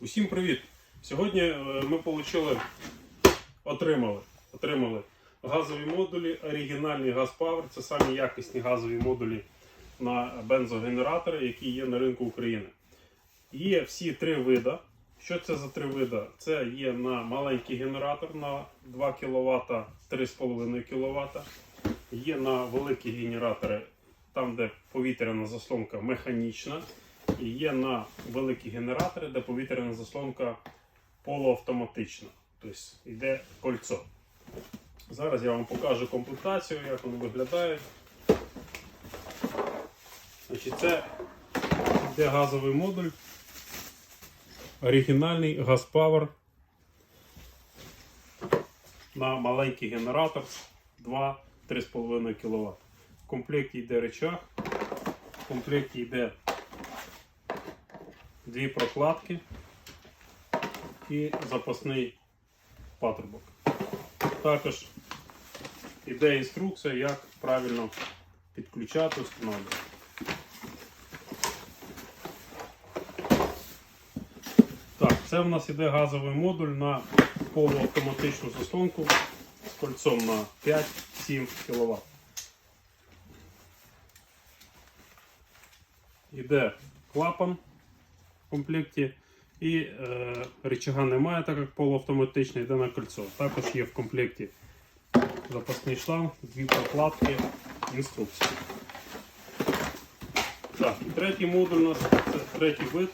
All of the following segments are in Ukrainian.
Усім привіт! Сьогодні е, ми отримали, отримали газові модулі, оригінальний Газпавер. Це самі якісні газові модулі на бензогенератори, які є на ринку України. Є всі три вида. Що це за три вида? Це є на маленький генератор на 2 кВт, 3,5 кВт. Є на великі генератори, там, де повітряна заслонка механічна. І є на великі генератори, де повітряна заслонка полуавтоматична. Тобто йде кольцо. Зараз я вам покажу комплектацію, як вони виглядають. Значить, Це йде газовий модуль. Оригінальний Газпавер на маленький генератор 2-3,5 кВт. В комплекті йде речах, в комплекті йде дві прокладки і запасний патрубок. Також йде інструкція, як правильно підключати, встановлювати. Так, це в нас іде газовий модуль на полуавтоматичну заслонку з кольцом на 5-7 кВт. Іде клапан в комплекті. І е, рычага немає, так як полуавтоматичний, йде на кольцо. Також є в комплекті запасний шланг, дві прокладки, інструкція. Так, і третій модуль у нас це третій вид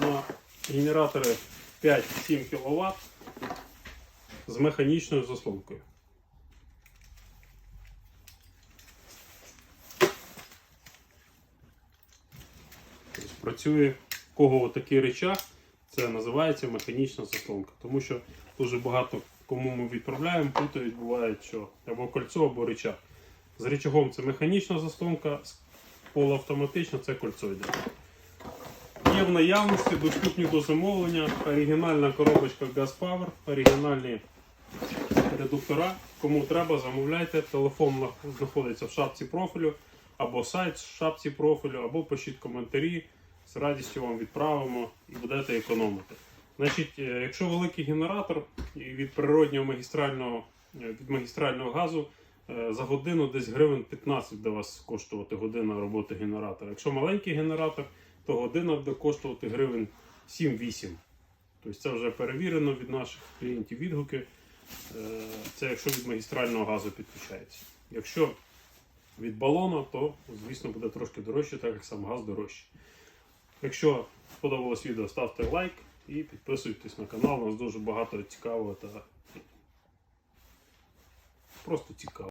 на генератори 5-7 кВт з механічною заслонкою. Тобто Працює в кого такий речах, це називається механічна заслонка. Тому що дуже багато кому ми відправляємо, путають, буває, що або кольцо, або речах. З речагом це механічна заслонка, полуавтоматична це кольцо йде. Є в наявності доступні до замовлення оригінальна коробочка Газпавер, оригінальні редуктора. Кому треба, замовляйте. Телефон знаходиться в шапці профілю, або сайт в шапці профілю, або пишіть коментарі. З радістю вам відправимо і будете економити. Значить, е, якщо великий генератор від природнього магістрального, е, від магістрального газу е, за годину десь гривень 15 буде вас коштувати година роботи генератора. Якщо маленький генератор, то година буде коштувати гривень 7-8. Тобто це вже перевірено від наших клієнтів відгуки. Це якщо від магістрального газу підключається. Якщо від балону, то звісно буде трошки дорожче, так як сам газ дорожчий. Якщо сподобалось відео, ставте лайк і підписуйтесь на канал. У нас дуже багато цікавого та просто цікавого.